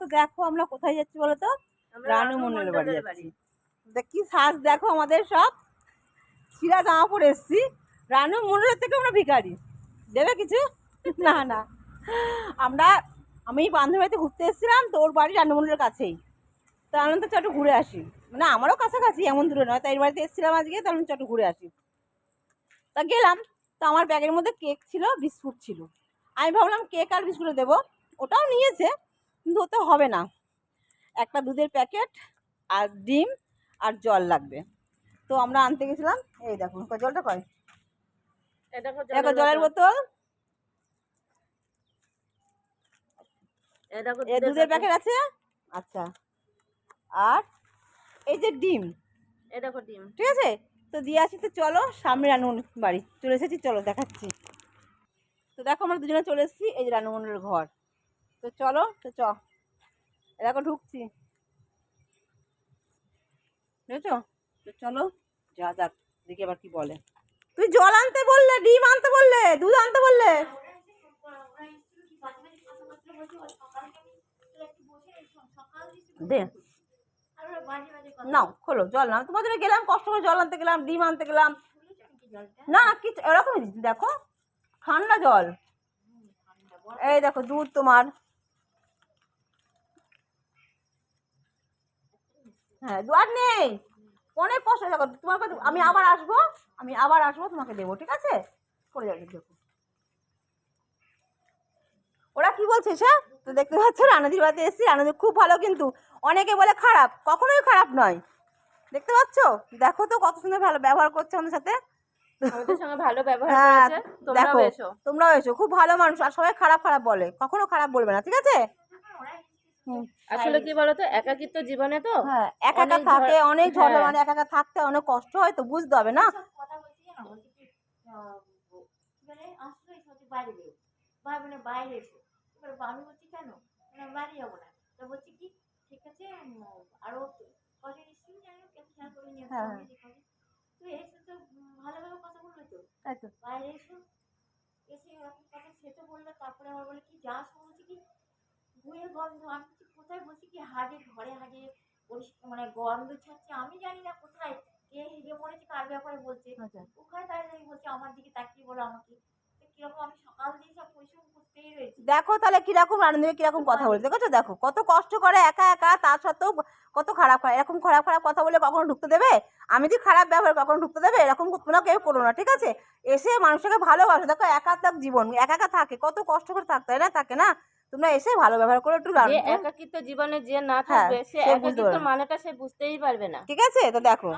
তো দেখো আমরা কোথায় যাচ্ছি বলো তো রানু মন্ডলের বাড়ি যাচ্ছি। কি সাজ দেখো আমাদের সব। ছিঁড়া জামা পরে এসছি। রানু মন্ডলের থেকে আমরা ভিখারি। দেবে কিছু? না না। আমরা আমি বান্ধবীতে ঘুরতে এসেছিলাম তো ওর বাড়ি রানু মন্ডলের কাছেই। তো আমি তো চটু ঘুরে আসি। মানে আমারও কাছাকাছি এমন দূরে নয়। তাই বাড়িতে এসেছিলাম আজকে তাহলে চটু ঘুরে আসি। তা গেলাম। তো আমার ব্যাগের মধ্যে কেক ছিল বিস্কুট ছিল। আমি ভাবলাম কেক আর বিস্কুটে দেবো। ওটাও নিয়েছে। কিন্তু ওতে হবে না। একটা দুধের প্যাকেট আর ডিম আর জল লাগবে। তো আমরা আনতে গেছিলাম এই দেখুন কই জলটা কয়? দেখো দেখো জলের বোতল। এই দুধের প্যাকেট। আছে? আচ্ছা। আর এই যে ডিম। দেখো ডিম। ঠিক আছে? তো দিয়ে আসি তো চলো সামনে রানুন বাড়ি। চলে এসেছি চলো দেখাচ্ছি। তো দেখো আমরা দুজনে চলে এসেছি এই যে রানুমনের ঘর। তো চলো তো চ। এরকম ঢুকছি। বুঝেছ? তো চলো যা যাক দেখি আবার কি বলে। তুই জল আনতে বললে ডিম আনতে বললে দুধ আনতে বললে? দে। নাও খোলো জল না তোমাদের গেলাম কষ্ট করে জল আনতে গেলাম ডিম আনতে গেলাম। না কিছু এরকমই দিচ্ছি, দেখো ঠান্ডা জল। এই দেখো দুধ তোমার। হ্যাঁ আর নেই। অনেক কষ্ট। দেখো তোমার কাছে আমি আবার আসব আমি আবার আসব তোমাকে দেবো ঠিক আছে? করে যাবে দেখো। ওরা কি বলছে সে? তো দেখতে পাচ্ছ রানাদির বাড়িতে এসেছি। রানাদি খুব ভালো কিন্তু। অনেকে বলে খারাপ। কখনোই খারাপ নয়। দেখতে পাচ্ছ? দেখো তো কত সুন্দর ভালো ব্যবহার করছে আমাদের সাথে। ভালো ব্যবহার হ্যাঁ তোমরাও দেখো এসো। তোমরাও এসো। খুব ভালো মানুষ। আর সবাই খারাপ খারাপ বলে। কখনো খারাপ বলবে না ঠিক আছে? আসলে কি বলতো একাকিত্ব জীবনে তো হ্যাঁ একা থাকে অনেক ঝড় হ্যাঁ। মানে একা একা থাকতে অনেক কষ্ট হয় তো বুঝতে হবে না। বাইরে মানে বাইরে এসো। এবার আমি বলছি কেন? মানে বাড়ি যাব না। তো বলছি কি ঠিক আছে উম, আরও কদিন এসেছি জানি খেয়াল করে নিয়ে হ্যাঁ। এসে তো ভালোভাবে কথা বলবে তো? তাই তো। বাইরে এসো। এসে এরকম কথা সে তো বলল তারপরে আবার বলে কি যা শুনছি কি বইয়ের গন্ধ আমি কোথায় বলছি কি? হাড়ে ঘরে পরিষ্কার মানে গন্ধ ছাড়ছে আমি জানি না কোথায় কে হেগে মরেছে কার ব্যাপারে বলছে। আচ্ছা। ওখানে দাঁড়িয়ে বলছে আমার দিকে তাকিয়ে বলো আমাকে। দেখো তাহলে কীরকম রান্নাদেবে কীরকম কথা বলছে দেখো দেখো কত কষ্ট করে একা একা তার সত্ত্বেও কত খারাপ খারাপ এরকম খারাপ খারাপ কথা বলে কখনো ঢুকতে দেবে? আমি যদি খারাপ ব্যবহার কখনো ঢুকতে দেবে? এরকম তোমরা কেউ করো না ঠিক আছে? এসে মানুষটাকে ভালোবাসো। দেখো একা তাক জীবন একা একা থাকে কত কষ্ট করে থাকতে হয় না? থাকে না? তোমরা এসে ভালো ব্যবহার করো একটু যে একাকিত্ব জীবনে যে না হ্যাঁ, থাকবে সে একাকিত্ব মানেটা সে বুঝতেই পারবে না। ঠিক আছে? তো দেখো।